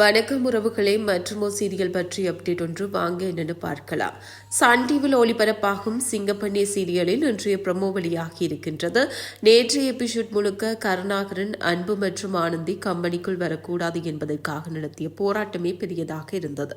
வணக்கம் உறவுகளே மற்றும் சீரியல் பற்றி அப்டேட் ஒன்று வாங்க என்னென்னு பார்க்கலாம். சன் டிவியில் ஒளிபரப்பாகும் சிங்கப்பண்ணி சீரியலில் இன்றைய ப்ரமோ வெளியாகி இருக்கின்றது. நேற்றைய எபிசோட் முழுக்க கருணாகரன் அன்பு மற்றும் ஆனந்தி கம்பெனிக்குள் வரக்கூடாது என்பதற்காக நடத்திய போராட்டமே பெரியதாக இருந்தது.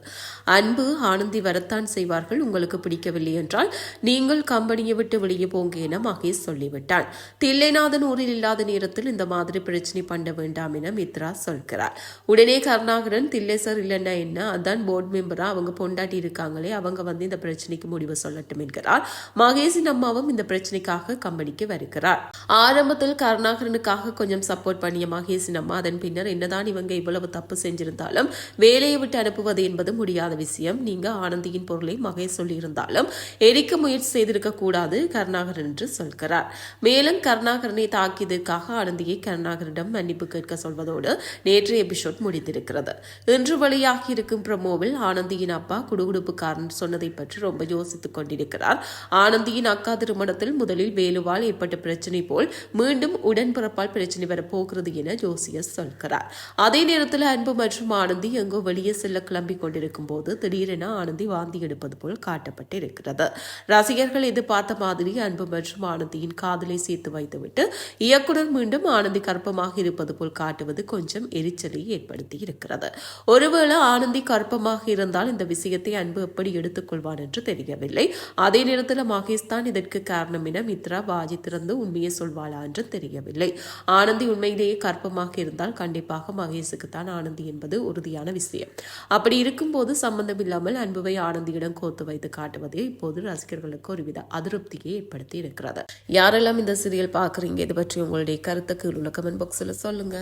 அன்பு ஆனந்தி வரத்தான் செய்வார்கள் உங்களுக்கு பிடிக்கவில்லை என்றால் நீங்கள் கம்பெனியை விட்டு வெளியே போங்க என மகேஷ் சொல்லிவிட்டான். தில்லைநாதன் ஊரில் இல்லாத நேரத்தில் இந்த மாதிரி பிரச்சனை பண்ண வேண்டாம் என மித்ரா சொல்கிறார். உடனே கருணாகரன் தில்லேசர் இல்லைன்னா என்ன? அதான் போர்டு மெம்பராக அவங்க பொண்டாட்டி இருக்காங்களே அவங்க வந்து இந்த பிரச்சனைக்கு முடிவு சொல்லட்டும் என்கிறார். மகேஷின் அம்மாவும் இந்த பிரச்சனைக்காக கம்பெனிக்கு வருகிறார். ஆரம்பத்தில் கருணாகரனுக்காக கொஞ்சம் சப்போர்ட் பண்ணிய மகேஷின் அம்மா அதன் பின்னர் என்னதான் இவங்க இவ்வளவு தப்பு செஞ்சிருந்தாலும் வேலையை விட்டு அனுப்புவது என்பது முடியாத விஷயம். நீங்க ஆனந்தியின் பொருளை மகேஷ் சொல்லியிருந்தாலும் எரிக்க முயற்சி செய்திருக்க கூடாது கருணாகரன் என்று சொல்கிறார். மேலும் கருணாகரனை தாக்கியதற்காக ஆனந்தியை கருணாகரனிடம் மன்னிப்பு கேட்க சொல்வதோடு நேற்றைய எபிசோட் முடிந்திருக்கிறது. இன்று வெளியாகி இருக்கும் ப்ரமோவில் ஆனந்தியின் அப்பா குடுகுடுப்புக்காரன் சொன்னதை பற்றி ரொம்ப யோசித்துக் கொண்டிருக்கிறார். ஆனந்தியின் அக்கா திருமணத்தில் முதலில் வேலுவால் ஏற்பட்ட பிரச்சனை போல் மீண்டும் உடன்பிறப்பால் பிரச்சனை வரப்போகிறது என ஜோசியஸ் சொல்கிறார். அதே நேரத்தில் அன்பு மற்றும் ஆனந்தி எங்கோ வெளியே செல்ல கிளம்பி கொண்டிருக்கும் போது திடீரென ஆனந்தி வாந்தி எடுப்பது போல் காட்டப்பட்டு இருக்கிறது ரசிகர்கள் எதிர்பார்த்த மாதிரி அன்பு மற்றும் ஆனந்தியின் காதலை சேர்த்து வைத்துவிட்டு இயக்குனர் மீண்டும் ஆனந்தி கற்பமாக இருப்பது போல் காட்டுவது கொஞ்சம் எரிச்சலை ஏற்படுத்தி இருக்கிறது ஒருவேளை ஆனந்தி கற்பமாக இருந்தால் இந்த விஷயத்தை அன்பு எப்படி எடுத்துக்கொள்வான் என்று தெரியவில்லை. அதே நேரத்தில் மகேஷ் தான் இதற்கு காரணம் என மித்ரா வாஜி திறந்து உண்மையை சொல்வாளா என்று தெரியவில்லை. ஆனந்தி உண்மையிலேயே கற்பமாக இருந்தால் கண்டிப்பாக மகேஷுக்கு தான் ஆனந்தி என்பது உறுதியான விஷயம். அப்படி இருக்கும்போது சம்பந்தம் இல்லாமல் அன்புவை ஆனந்தியிடம் கோத்து வைத்து காட்டுவதே இப்போது ரசிகர்களுக்கு ஒருவித அதிருப்தியை ஏற்படுத்தி இருக்கிறது. யாரெல்லாம் இந்த சீரியல் பார்க்குறீங்க இது பற்றி உங்களுடைய கருத்துக்கு உள்ள கமெண்ட் பாக்ஸில் சொல்லுங்க.